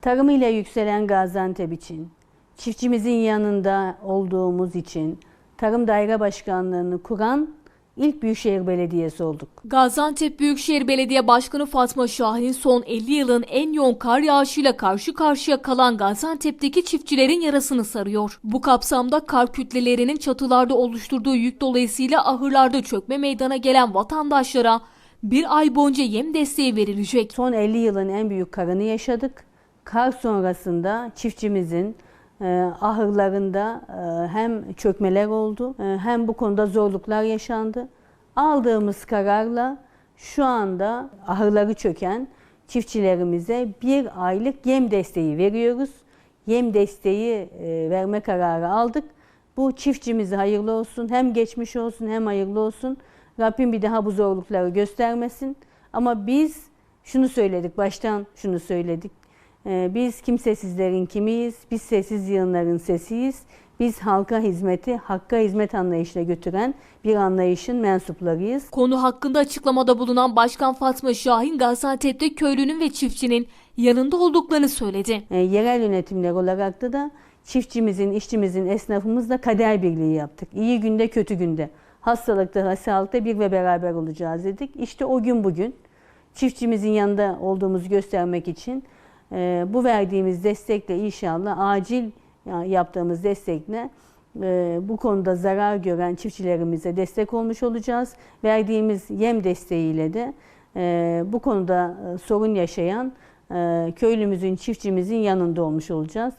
Tarımıyla yükselen Gaziantep için, çiftçimizin yanında olduğumuz için Tarım Daire Başkanlığı'nı kuran ilk Büyükşehir Belediyesi olduk. Gaziantep Büyükşehir Belediye Başkanı Fatma Şahin son 50 yılın en yoğun kar yağışıyla karşı karşıya kalan Gaziantep'teki çiftçilerin yarasını sarıyor. Bu kapsamda kar kütlelerinin çatılarda oluşturduğu yük dolayısıyla ahırlarda çökme meydana gelen vatandaşlara bir ay boyunca yem desteği verilecek. Son 50 yılın en büyük karını yaşadık. Kar sonrasında çiftçimizin e, ahırlarında e, hem çökmeler oldu e, hem bu konuda zorluklar yaşandı. Aldığımız kararla şu anda ahırları çöken çiftçilerimize bir aylık yem desteği veriyoruz. Yem desteği verme kararı aldık. Bu çiftçimize hayırlı olsun. Hem geçmiş olsun hem hayırlı olsun. Rabbim bir daha bu zorlukları göstermesin. Ama biz şunu söyledik, baştan şunu söyledik. Ee, Biz kimsesizlerin kimiyiz, biz sessiz yığınların sesiyiz. Biz halka hizmeti, hakka hizmet anlayışına götüren bir anlayışın mensuplarıyız. Konu hakkında açıklamada bulunan Başkan Fatma Şahin Gaziantep'te köylünün ve çiftçinin yanında olduklarını söyledi. E, yerel yönetimler olarak da da çiftçimizin, işçimizin, esnafımızla kader birliği yaptık. İyi günde, kötü günde. Hastalıkta, hastalıkta bir ve beraber olacağız dedik. İşte o gün bugün çiftçimizin yanında olduğumuzu göstermek için e, bu verdiğimiz destekle inşallah acil ya- yaptığımız destekle e, bu konuda zarar gören çiftçilerimize destek olmuş olacağız. Verdiğimiz yem desteğiyle de e, bu konuda e, sorun yaşayan köylümüzün, çiftçimizin yanında olmuş olacağız.